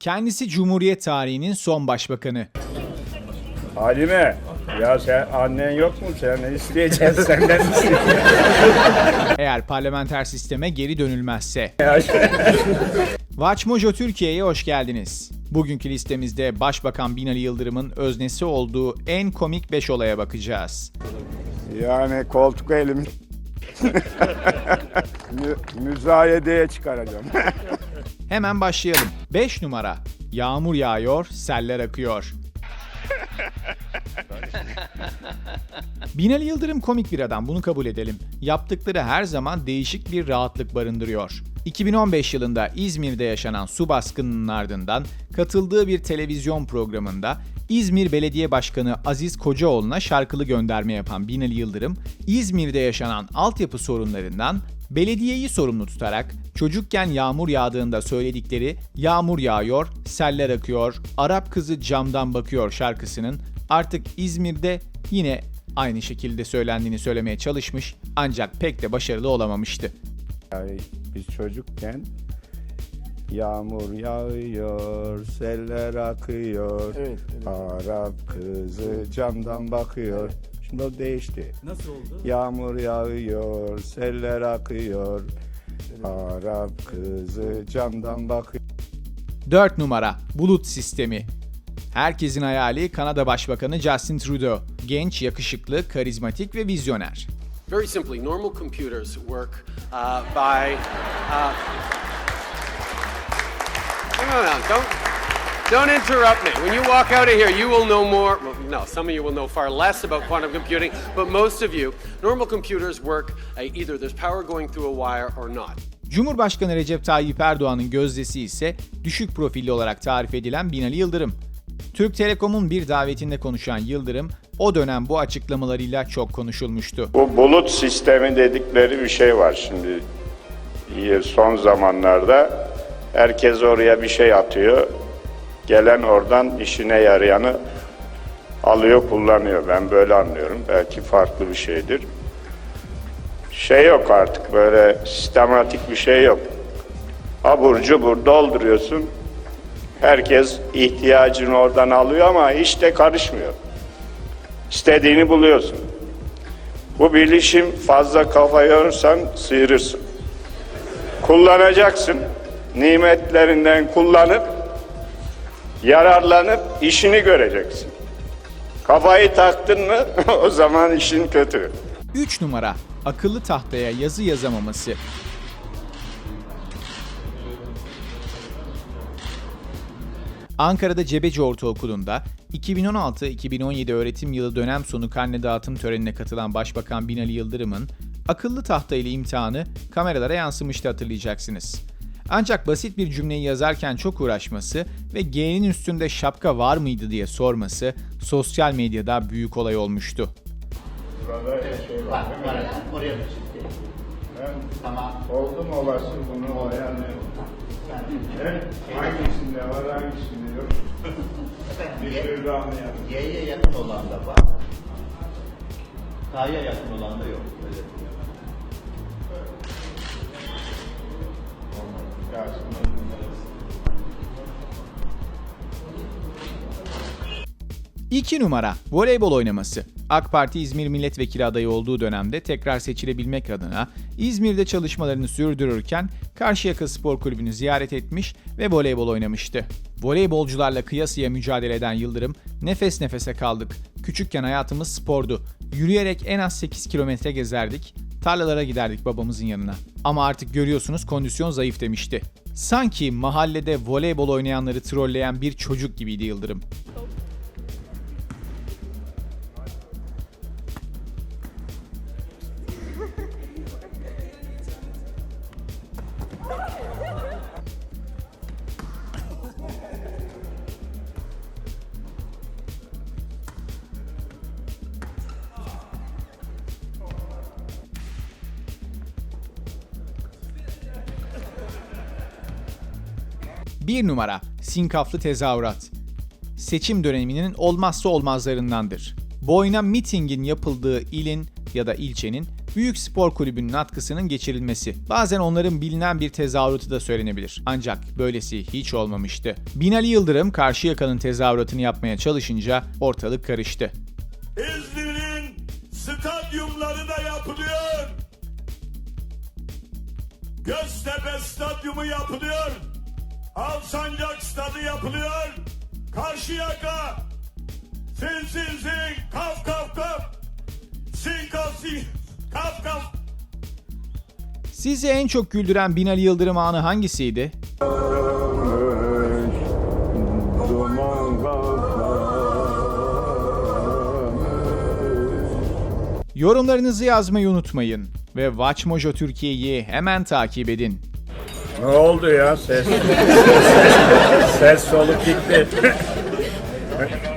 Kendisi Cumhuriyet tarihinin son başbakanı. Halime, ya sen annen yok mu? Sen ne isteyeceksin senden. Eğer parlamenter sisteme geri dönülmezse. Ya Watch Türkiye'ye hoş geldiniz. Bugünkü listemizde Başbakan Binali Yıldırım'ın öznesi olduğu en komik 5 olaya bakacağız. Yani koltuk elimi Mü- müzayedeye çıkaracağım. Hemen başlayalım. 5 numara. Yağmur yağıyor, seller akıyor. Binali Yıldırım komik bir adam, bunu kabul edelim. Yaptıkları her zaman değişik bir rahatlık barındırıyor. 2015 yılında İzmir'de yaşanan su baskınının ardından katıldığı bir televizyon programında İzmir Belediye Başkanı Aziz Kocaoğlu'na şarkılı gönderme yapan Binali Yıldırım, İzmir'de yaşanan altyapı sorunlarından belediyeyi sorumlu tutarak çocukken yağmur yağdığında söyledikleri Yağmur yağıyor, seller akıyor, Arap kızı camdan bakıyor şarkısının artık İzmir'de yine aynı şekilde söylendiğini söylemeye çalışmış ancak pek de başarılı olamamıştı. Yani biz çocukken Yağmur yağıyor, seller akıyor. Evet, evet. Arap kızı camdan bakıyor. Şimdi o değişti. Nasıl oldu? Yağmur yağıyor, seller akıyor. Arap kızı camdan bakıyor. 4 numara Bulut Sistemi Herkesin hayali Kanada Başbakanı Justin Trudeau. Genç, yakışıklı, karizmatik ve vizyoner. Very simply, normal computers work uh, by. Uh, no, no, no, don't. Don't interrupt me. When you walk out of here, you will know more. Well, no, some of you will know far less about quantum computing, but most of you, normal computers work uh, either there's power going through a wire or not. Cumhurbaşkanı Recep Tayyip Erdoğan'ın gözdesi ise düşük profilli olarak tarif edilen Binali Yıldırım. Türk Telekom'un bir davetinde konuşan Yıldırım, o dönem bu açıklamalarıyla çok konuşulmuştu. Bu bulut sistemi dedikleri bir şey var şimdi. Son zamanlarda herkes oraya bir şey atıyor. Gelen oradan işine yarayanı alıyor, kullanıyor. Ben böyle anlıyorum. Belki farklı bir şeydir. Şey yok artık böyle sistematik bir şey yok. Abur cubur dolduruyorsun. Herkes ihtiyacını oradan alıyor ama hiç de karışmıyor. İstediğini buluyorsun. Bu bilişim fazla kafa yorursan sıyırırsın. Kullanacaksın. Nimetlerinden kullanıp yararlanıp işini göreceksin. Kafayı taktın mı o zaman işin kötü. 3 numara akıllı tahtaya yazı yazamaması. Ankara'da Cebeci Ortaokulu'nda 2016-2017 öğretim yılı dönem sonu karne dağıtım törenine katılan Başbakan Binali Yıldırım'ın akıllı tahta ile imtihanı kameralara yansımıştı hatırlayacaksınız. Ancak basit bir cümleyi yazarken çok uğraşması ve G'nin üstünde şapka var mıydı diye sorması sosyal medyada büyük olay olmuştu. Var, var efendim. Oraya da çizdi. Tamam. Oldu mu olası bunu ayarlayalım. Hangisinde var hangisinde yok? Bir türlü anlayalım. Y'ye yakın olan da var. K'ya yakın olan da yok. Öyle. 2 numara voleybol oynaması. AK Parti İzmir milletvekili adayı olduğu dönemde tekrar seçilebilmek adına İzmir'de çalışmalarını sürdürürken Karşıyaka Spor Kulübü'nü ziyaret etmiş ve voleybol oynamıştı. Voleybolcularla kıyasıya mücadele eden Yıldırım, nefes nefese kaldık. Küçükken hayatımız spordu. Yürüyerek en az 8 kilometre gezerdik. Tarlalara giderdik babamızın yanına. Ama artık görüyorsunuz kondisyon zayıf demişti. Sanki mahallede voleybol oynayanları trolleyen bir çocuk gibiydi Yıldırım. Bir numara sinkaflı tezahürat. Seçim döneminin olmazsa olmazlarındandır. Boyuna mitingin yapıldığı ilin ya da ilçenin büyük spor kulübünün atkısının geçirilmesi. Bazen onların bilinen bir tezahüratı da söylenebilir. Ancak böylesi hiç olmamıştı. Binali Yıldırım Karşıyaka'nın tezahüratını yapmaya çalışınca ortalık karıştı. İzmir'in stadyumları da yapılıyor. Göztepe stadyumu yapılıyor. Alsancak stadı yapılıyor. Karşıyaka. Sin sin sin. Kaf kaf kaf. Sin kaf sin. Kaf kaf. Sizi en çok güldüren Binali Yıldırım anı hangisiydi? Yorumlarınızı yazmayı unutmayın ve Watch Mojo Türkiye'yi hemen takip edin. Ne oldu ya ses? ses, soluk gitti.